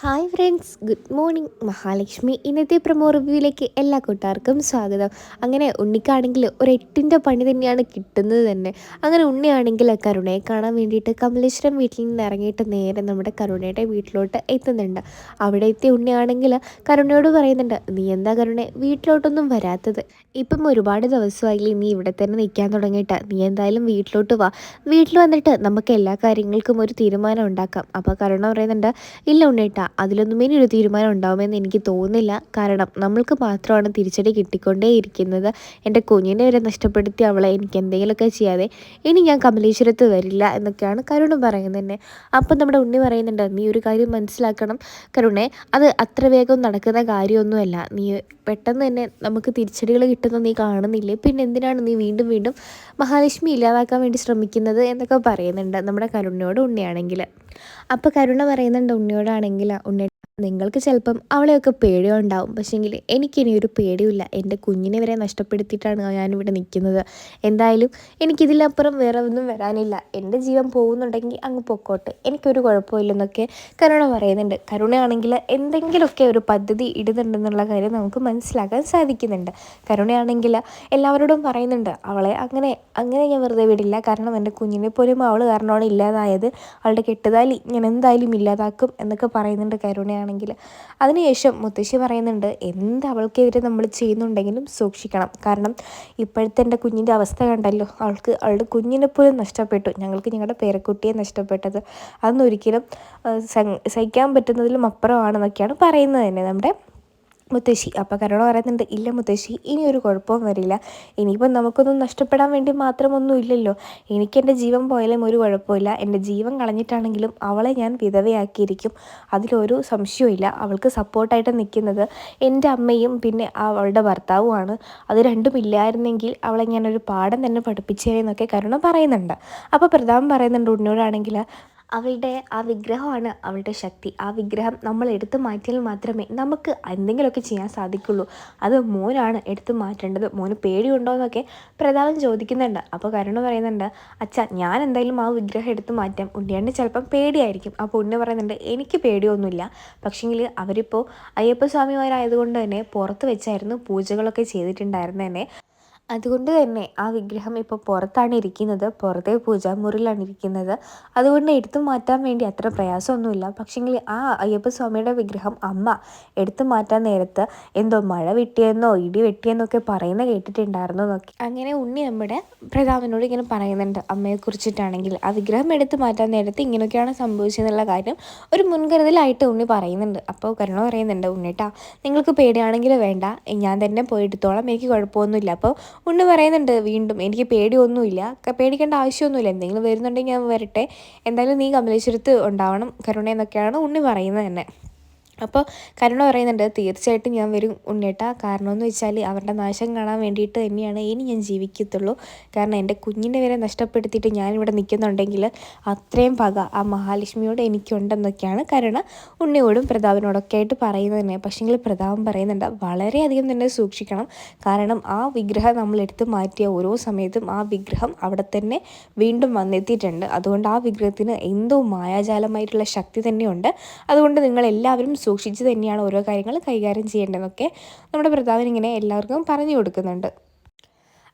Hi friends good morning Mahalakshmi ഇന്നത്തെ promo റിവ്യൂവിലേക്ക് എല്ലാ കൂട്ടുകാർക്കും സ്വാഗതം. അങ്ങനെ ഉണ്ണിക്കാണെങ്കിൽ ഒരു എട്ടിന്റെ പണി തന്നെയാണ് കിട്ടുന്നത് തന്നെ. അങ്ങനെ ഉണ്ണിയാണെങ്കിൽ കരുണയെ കാണാൻ വേണ്ടിയിട്ട് കമലേശ്വരം വീട്ടിൽ നിന്ന് ഇറങ്ങിയിട്ട് നേരെ നമ്മുടെ കരുണയുടെ വീട്ടിലോട്ട് എത്തുന്നുണ്ട്. അവിടെ എത്തിയ ഉണ്ണിയാണെങ്കിൽ കരുണയോട് പറയുന്നുണ്ട് നീ എന്താ കരുണെ വീട്ടിലോട്ടൊന്നും വരാത്തത്. ഇപ്പം ഒരുപാട് ദിവസമായില്ലേ നീ ഇവിടെ തന്നെ നിൽക്കാൻ തുടങ്ങിയിട്ട്. നീ എന്തായാലും വീട്ടിലോട്ട് വാ. വീട്ടിൽ വന്നിട്ട് നമുക്ക് എല്ലാ കാര്യങ്ങൾക്കും ഒരു തീരുമാനം ഉണ്ടാക്കാം. അപ്പോൾ കരുണ പറയുന്നുണ്ട് ഇല്ല ഉണ്ണേട്ടാ അതിലൊന്നും ഇനി ഒരു തീരുമാനം ഉണ്ടാവുമെന്ന് എനിക്ക് തോന്നുന്നില്ല. കാരണം നമ്മൾക്ക് മാത്രമാണ് തിരിച്ചടി കിട്ടിക്കൊണ്ടേയിരിക്കുന്നത് എന്റെ കുഞ്ഞിനെ വരെ നഷ്ടപ്പെടുത്തി അവളെ എനിക്ക് എന്തെങ്കിലുമൊക്കെ ചെയ്യാതെ ഇനി ഞാൻ കമലേശ്വരത്ത് വരില്ല എന്നൊക്കെയാണ് കരുണ് പറയുന്നത് തന്നെ. അപ്പം നമ്മുടെ ഉണ്ണി പറയുന്നുണ്ട് നീ ഒരു കാര്യം മനസ്സിലാക്കണം കരുണെ അത് അത്ര വേഗം നടക്കുന്ന കാര്യമൊന്നുമല്ല. നീ പെട്ടെന്ന് തന്നെ നമുക്ക് തിരിച്ചടികൾ കിട്ടുന്ന നീ കാണുന്നില്ലേ? പിന്നെ എന്തിനാണ് നീ വീണ്ടും വീണ്ടും മഹാലക്ഷ്മി ഇല്ലാതാക്കാൻ വേണ്ടി ശ്രമിക്കുന്നത്? എന്നൊക്കെ പറയുന്നുണ്ട് നമ്മുടെ കരുണിനോട് ഉണ്ണിയാണെങ്കിൽ. അപ്പോൾ കരുണ പറയുന്നുണ്ട് ഉണ്ണിയോടാണെങ്കിൽ ഉണ്ണി നിങ്ങൾക്ക് ചിലപ്പം അവളെയൊക്കെ പേടിയുണ്ടാവും പക്ഷേങ്കിൽ എനിക്കിനി ഒരു പേടിയില്ല എന്റെ കുഞ്ഞിനെ വരെ നഷ്ടപ്പെടുത്തിയിട്ടാണ് ഞാനിവിടെ നിൽക്കുന്നത്. എന്തായാലും എനിക്കിതിലപ്പുറം വേറെ ഒന്നും വരാനില്ല. എന്റെ ജീവൻ പോകുന്നുണ്ടെങ്കിൽ അങ്ങ് പൊക്കോട്ടെ. എനിക്കൊരു കുഴപ്പമില്ലെന്നൊക്കെ കരുണ പറയുന്നുണ്ട്. കരുണയാണെങ്കിൽ എന്തെങ്കിലുമൊക്കെ ഒരു പദ്ധതി ഇടുന്നുണ്ടെന്നുള്ള കാര്യം നമുക്ക് മനസ്സിലാക്കാൻ സാധിക്കുന്നുണ്ട്. കരുണയാണെങ്കിൽ എല്ലാവരോടും പറയുന്നുണ്ട്. അവളെ അങ്ങനെ അങ്ങനെ ഞാൻ വെറുതെ വിടില്ല. കാരണം എന്റെ കുഞ്ഞിനെ പോലും അവൾ കാരണമാണ് ഇല്ലാതായത്. അവളുടെ കെട്ടുതാലി ഞാൻ എന്തായാലും ഇല്ലാതാക്കും എന്നൊക്കെ പറയുന്നുണ്ട് കരുണയാണ്. ആണെങ്കിൽ അതിനുശേഷം മുത്തശ്ശി പറയുന്നുണ്ട് എന്ത് അവൾക്കെതിരെ നമ്മൾ ചെയ്യുന്നുണ്ടെങ്കിലും സൂക്ഷിക്കണം. കാരണം ഇപ്പോഴത്തെ എന്റെ കുഞ്ഞിന്റെ അവസ്ഥ കണ്ടല്ലോ. അവൾക്ക് അവളുടെ കുഞ്ഞിനെ പോലും നഷ്ടപ്പെട്ടു. ഞങ്ങൾക്ക് ഞങ്ങളുടെ പേരക്കുട്ടിയെ നഷ്ടപ്പെട്ടത്. അതൊന്നും ഒരിക്കലും സഹിക്കാൻ പറ്റുന്നതിലും അപ്പുറമാണെന്നൊക്കെയാണ് പറയുന്നത് തന്നെ നമ്മുടെ മുത്തശ്ശി. അപ്പോൾ കരുണ പറയുന്നുണ്ട് ഇല്ല മുത്തശ്ശി ഇനി ഒരു കുഴപ്പവും വരില്ല. ഇനിയിപ്പം നമുക്കൊന്നും നഷ്ടപ്പെടാൻ വേണ്ടി മാത്രമൊന്നും ഇല്ലല്ലോ. എനിക്ക് എന്റെ ജീവൻ പോയാലും ഒരു കുഴപ്പമില്ല എന്റെ ജീവൻ കളഞ്ഞിട്ടാണെങ്കിലും അവളെ ഞാൻ വിധവയാക്കിയിരിക്കും. അതിലൊരു സംശയവും അവൾക്ക് സപ്പോർട്ടായിട്ട് നിൽക്കുന്നത് എന്റെ അമ്മയും പിന്നെ അവളുടെ ഭർത്താവുമാണ്. അത് രണ്ടും ഇല്ലായിരുന്നെങ്കിൽ അവളെ ഞാനൊരു പാഠം തന്നെ പഠിപ്പിച്ചേന്നൊക്കെ കരുണ പറയുന്നുണ്ട്. അപ്പോൾ പ്രധാനം പറയുന്നുണ്ട് ഉണ്ണിയോടാണെങ്കിൽ അവളുടെ ആ വിഗ്രഹമാണ് അവളുടെ ശക്തി. ആ വിഗ്രഹം നമ്മൾ എടുത്തു മാറ്റിയാൽ മാത്രമേ നമുക്ക് എന്തെങ്കിലുമൊക്കെ ചെയ്യാൻ സാധിക്കുള്ളൂ. അത് മോനാണ് എടുത്തു മാറ്റേണ്ടത്. മോന് പേടിയുണ്ടോ എന്നൊക്കെ പ്രതാപൻ ചോദിക്കുന്നുണ്ട്. അപ്പോൾ കരുണ പറയുന്നുണ്ട് അച്ഛ ഞാൻ എന്തായാലും ആ വിഗ്രഹം എടുത്തു മാറ്റാം. ഉണ്ണിയാണ്ട് ചിലപ്പം പേടിയായിരിക്കും. അപ്പോൾ ഉണ്ണി പറയുന്നുണ്ട് എനിക്ക് പേടിയൊന്നുമില്ല. പക്ഷേങ്കിൽ അവരിപ്പോൾ അയ്യപ്പസ്വാമിമാരായതുകൊണ്ട് തന്നെ പുറത്ത് വെച്ചായിരുന്നു പൂജകളൊക്കെ ചെയ്തിട്ടുണ്ടായിരുന്നു തന്നെ അതുകൊണ്ട് തന്നെ ആ വിഗ്രഹം ഇപ്പോൾ പുറത്താണ് ഇരിക്കുന്നത്. പുറത്തെ പൂജാമുറിയിലാണ് ഇരിക്കുന്നത്. അതുകൊണ്ട് എടുത്തു മാറ്റാൻ വേണ്ടി അത്ര പ്രയാസമൊന്നുമില്ല. പക്ഷേങ്കിൽ ആ അയ്യപ്പസ്വാമിയുടെ വിഗ്രഹം അമ്മ എടുത്തു മാറ്റാൻ നേരത്ത് എന്തോ മഴ വെട്ടിയെന്നോ ഇടി വെട്ടിയെന്നൊക്കെ പറയുന്ന കേട്ടിട്ടുണ്ടായിരുന്നു നോക്കി അങ്ങനെ ഉണ്ണി നമ്മുടെ പ്രതാപനോട് ഇങ്ങനെ പറയുന്നുണ്ട്. അമ്മയെ കുറിച്ചിട്ടാണെങ്കിൽ ആ വിഗ്രഹം എടുത്തു മാറ്റാൻ നേരത്ത് ഇങ്ങനെയൊക്കെയാണ് സംഭവിച്ചതെന്നുള്ള കാര്യം ഒരു മുൻകരുതലായിട്ട് ഉണ്ണി പറയുന്നുണ്ട്. അപ്പോൾ കരുണ പറയുന്നുണ്ട് ഉണ്ണിട്ടാ നിങ്ങൾക്ക് പേടിയാണെങ്കിൽ വേണ്ട. ഞാൻ തന്നെ പോയി എടുത്തോളാം. എനിക്ക് കുഴപ്പമൊന്നുമില്ല. അപ്പോൾ ഉണ്ണി പറയുന്നുണ്ട് വീണ്ടും. എനിക്ക് പേടിയൊന്നുമില്ല. പേടിക്കേണ്ട ആവശ്യമൊന്നുമില്ല. എന്തെങ്കിലും വരുന്നുണ്ടെങ്കിൽ ഞാൻ വരട്ടെ. എന്തായാലും നീ കമലേശ്വരത്ത് ഉണ്ടാവണം. കരുണ എന്നൊക്കെയാണ് ഉണ്ണി പറയുന്നത് തന്നെ. അപ്പോൾ കരുണ പറയുന്നുണ്ട് തീർച്ചയായിട്ടും ഞാൻ വരും ഉണ്ണേട്ട കാരണമെന്ന് വെച്ചാൽ അവരുടെ നാശം കാണാൻ വേണ്ടിയിട്ട് തന്നെയാണ് ഇനി ഞാൻ ജീവിക്കത്തുള്ളൂ. കാരണം എന്റെ കുഞ്ഞിനെ വരെ നഷ്ടപ്പെടുത്തിയിട്ട് ഞാനിവിടെ നിൽക്കുന്നുണ്ടെങ്കിൽ അത്രയും പക ആ മഹാലക്ഷ്മിയോട് എനിക്കുണ്ടെന്നൊക്കെയാണ് കരുണ ഉണ്ണിയോടും പ്രതാപനോടൊക്കെ ആയിട്ട് പറയുന്നത് തന്നെ. പക്ഷേങ്കിൽ പ്രതാപം പറയുന്നുണ്ട് വളരെയധികം തന്നെ സൂക്ഷിക്കണം. കാരണം ആ വിഗ്രഹം നമ്മൾ എടുത്ത് മാറ്റിയ ഓരോ സമയത്തും ആ വിഗ്രഹം അവിടെ തന്നെ വീണ്ടും വന്നെത്തിയിട്ടുണ്ട്. അതുകൊണ്ട് ആ വിഗ്രഹത്തിന് എന്തോ മായാജാലമായിട്ടുള്ള ശക്തി തന്നെയുണ്ട്. അതുകൊണ്ട് നിങ്ങൾ എല്ലാവരും സൂക്ഷിച്ച് തന്നെയാണ് ഓരോ കാര്യങ്ങൾ കൈകാര്യം ചെയ്യേണ്ടതെന്നൊക്കെ നമ്മുടെ പ്രതാപൻ ഇങ്ങനെ എല്ലാവർക്കും പറഞ്ഞു കൊടുക്കുന്നുണ്ട്.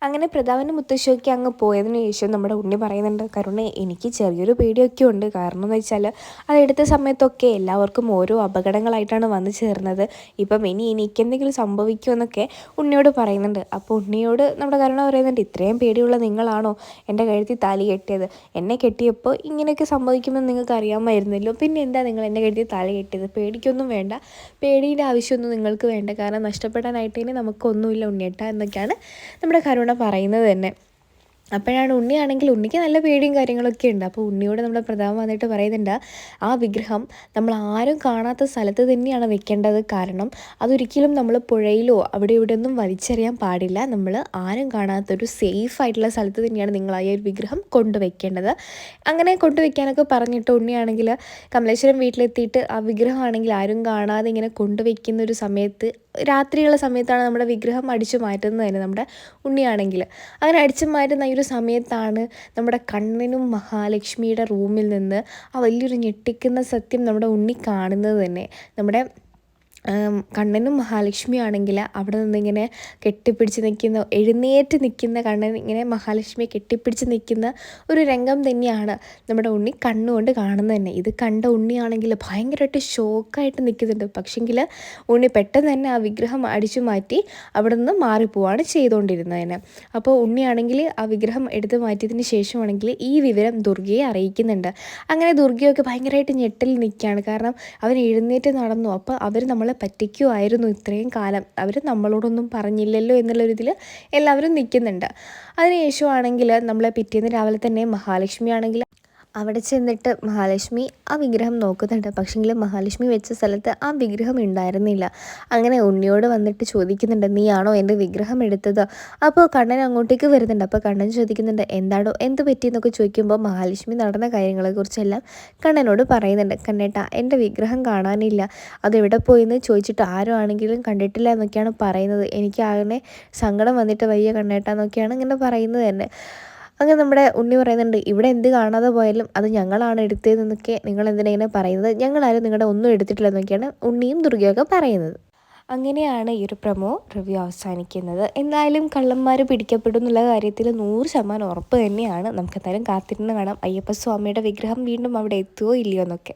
അങ്ങനെ പ്രതാപന്റെ മുത്തശ്ശിയൊക്കെ അങ്ങ് പോയതിനു ശേഷം നമ്മുടെ ഉണ്ണി പറയുന്നുണ്ട് കരുണ എനിക്ക് ചെറിയൊരു പേടിയൊക്കെ ഉണ്ട്. കാരണം എന്ന് വെച്ചാൽ അതെടുത്ത സമയത്തൊക്കെ എല്ലാവർക്കും ഓരോ അപകടങ്ങളായിട്ടാണ് വന്നു ചേർന്നത്. ഇപ്പം ഇനി എനിക്ക് എന്തെങ്കിലും സംഭവിക്കുമെന്നൊക്കെ ഉണ്ണിയോട് പറയുന്നുണ്ട്. അപ്പോൾ ഉണ്ണിയോട് നമ്മുടെ കരുണ പറയുന്നുണ്ട് ഇത്രയും പേടിയുള്ള നിങ്ങളാണോ എന്റെ കഴുത്തിൽ താലി കെട്ടിയത്? എന്നെ കെട്ടിയപ്പോൾ ഇങ്ങനെയൊക്കെ സംഭവിക്കുമെന്ന് നിങ്ങൾക്ക് അറിയാമായിരുന്നല്ലോ. പിന്നെ എന്താ നിങ്ങൾ എന്റെ കഴുത്തിൽ താലി കെട്ടിയത്? പേടിക്കൊന്നും വേണ്ട. പേടിയുടെ ആവശ്യമൊന്നും നിങ്ങൾക്ക് വേണ്ട. കാരണം നഷ്ടപ്പെടാനായിട്ട് നമുക്കൊന്നുമില്ല ഉണ്ണിയേട്ട എന്നൊക്കെയാണ് നമ്മുടെ കരുണ പറയുന്നത് തന്നെ. അപ്പോഴാണ് ഉണ്ണിയാണെങ്കിൽ ഉണ്ണിക്ക് നല്ല പേടിയും കാര്യങ്ങളൊക്കെ ഉണ്ട്. അപ്പോൾ ഉണ്ണിയോട് നമ്മുടെ പ്രധാനം വന്നിട്ട് പറയുന്നുണ്ട് ആ വിഗ്രഹം നമ്മൾ ആരും കാണാത്ത സ്ഥലത്ത് തന്നെയാണ് വെക്കേണ്ടത്. കാരണം അതൊരിക്കലും നമ്മൾ പുഴയിലോ അവിടെ ഇവിടെ ഒന്നും വലിച്ചെറിയാൻ പാടില്ല. നമ്മൾ ആരും കാണാത്തൊരു സേഫ് ആയിട്ടുള്ള സ്ഥലത്ത് തന്നെയാണ് നിങ്ങൾ ആ ഒരു വിഗ്രഹം കൊണ്ടുവയ്ക്കേണ്ടത് അങ്ങനെ കൊണ്ടുവയ്ക്കാനൊക്കെ പറഞ്ഞിട്ട് ഉണ്ണിയാണെങ്കിൽ കമലേശ്വരം വീട്ടിലെത്തിയിട്ട് ആ വിഗ്രഹമാണെങ്കിൽ ആരും കാണാതെ ഇങ്ങനെ കൊണ്ടുവയ്ക്കുന്ന ഒരു സമയത്ത് രാത്രിയുള്ള സമയത്താണ് നമ്മുടെ വിഗ്രഹം അടിച്ചു മാറ്റുന്നത് തന്നെ നമ്മുടെ ഉണ്ണിയാണെങ്കിൽ. അങ്ങനെ അടിച്ചു മാറ്റുന്ന ഈ ഒരു സമയത്താണ് നമ്മുടെ കണ്ണനും മഹാലക്ഷ്മിയുടെ റൂമിൽ നിന്ന് ആ വലിയൊരു ഞെട്ടിക്കുന്ന സത്യം നമ്മുടെ ഉണ്ണി കാണുന്നത് തന്നെ. നമ്മുടെ കണ്ണനും മഹാലക്ഷ്മി ആണെങ്കിൽ അവിടെ നിന്നിങ്ങനെ കെട്ടിപ്പിടിച്ച് നിൽക്കുന്ന എഴുന്നേറ്റ് നിൽക്കുന്ന കണ്ണൻ ഇങ്ങനെ മഹാലക്ഷ്മിയെ കെട്ടിപ്പിടിച്ച് നിൽക്കുന്ന ഒരു രംഗം തന്നെയാണ് നമ്മുടെ ഉണ്ണി കണ്ണുകൊണ്ട് കാണുന്നത് തന്നെ. ഇത് കണ്ട ഉണ്ണിയാണെങ്കിൽ ഭയങ്കരമായിട്ട് ഷോക്കായിട്ട് നിൽക്കുന്നുണ്ട്. പക്ഷെങ്കിൽ ഉണ്ണി പെട്ടെന്ന് തന്നെ ആ വിഗ്രഹം അടിച്ചു മാറ്റി അവിടെ നിന്ന് മാറിപ്പോവാണ് ചെയ്തുകൊണ്ടിരുന്നതിന് അപ്പോൾ ഉണ്ണിയാണെങ്കിൽ ആ വിഗ്രഹം എടുത്തു മാറ്റിയതിന് ശേഷമാണെങ്കിൽ ഈ വിവരം ദുർഗയെ അറിയിക്കുന്നുണ്ട്. അങ്ങനെ ദുർഗയൊക്കെ ഭയങ്കരമായിട്ട് ഞെട്ടൽ നിൽക്കുകയാണ്. കാരണം അവൻ എഴുന്നേറ്റ് നടന്നു. അപ്പോൾ അവർ നമ്മളെ പറ്റിക്കുമായിരുന്നു ഇത്രയും കാലം. അവർ നമ്മളോടൊന്നും പറഞ്ഞില്ലല്ലോ എന്നുള്ളൊരിതിൽ എല്ലാവരും നിൽക്കുന്നുണ്ട്. അതിനുശേഷമാണെങ്കിൽ നമ്മളെ പിറ്റേന്ന് രാവിലെ തന്നെ മഹാലക്ഷ്മി ആണെങ്കിൽ അവിടെ ചെന്നിട്ട് മഹാലക്ഷ്മി ആ വിഗ്രഹം നോക്കുന്നുണ്ട്. പക്ഷേങ്കിൽ മഹാലക്ഷ്മി വെച്ച സ്ഥലത്ത് ആ വിഗ്രഹം ഉണ്ടായിരുന്നില്ല. അങ്ങനെ ഉണ്ണിയോട് വന്നിട്ട് ചോദിക്കുന്നുണ്ട് നീയാണോ എന്റെ വിഗ്രഹം എടുത്തത്? അപ്പോൾ കണ്ണൻ അങ്ങോട്ടേക്ക് വരുന്നുണ്ട്. അപ്പോൾ കണ്ണൻ ചോദിക്കുന്നുണ്ട് എന്താണോ എന്ത് പറ്റിയെന്നൊക്കെ ചോദിക്കുമ്പോൾ മഹാലക്ഷ്മി നടന്ന കാര്യങ്ങളെക്കുറിച്ചെല്ലാം കണ്ണനോട് പറയുന്നുണ്ട്. കണ്ണേട്ടാ എന്റെ വിഗ്രഹം കാണാനില്ല. അതെവിടെ പോയെന്ന് ചോദിച്ചിട്ട് ആരും ആണെങ്കിലും കണ്ടിട്ടില്ല എന്നൊക്കെയാണ് പറയുന്നത്. എനിക്ക് അങ്ങനെ സങ്കടം വന്നിട്ട് വയ്യ കണ്ണേട്ടാ എന്നൊക്കെയാണ് ഇങ്ങനെ പറയുന്നത് തന്നെ. അങ്ങനെ നമ്മുടെ ഉണ്ണി പറയുന്നുണ്ട് ഇവിടെ എന്ത് കാണാതെ പോയാലും അത് ഞങ്ങളാണ് എടുത്തതെന്നൊക്കെ നിങ്ങൾ എന്തിനാ ഇങ്ങനെ പറയുന്നത്? ഞങ്ങളാരും നിങ്ങളുടെ ഒന്നും എടുത്തിട്ടില്ല എന്നൊക്കെയാണ് ഉണ്ണിയും ദുർഗയൊക്കെ പറയുന്നത്. അങ്ങനെയാണ് ഈ ഒരു പ്രമോ റിവ്യൂ അവസാനിക്കുന്നത്. എന്തായാലും കള്ളന്മാർ പിടിക്കപ്പെടും എന്നുള്ള കാര്യത്തിൽ നൂറ് ശതമാനം ഉറപ്പ് തന്നെയാണ്. നമുക്ക് എന്തായാലും കാത്തിരുന്ന് കാണാം. അയ്യപ്പ സ്വാമിയുടെ വിഗ്രഹം വീണ്ടും അവിടെ എത്തുമോ ഇല്ലയോ എന്നൊക്കെ.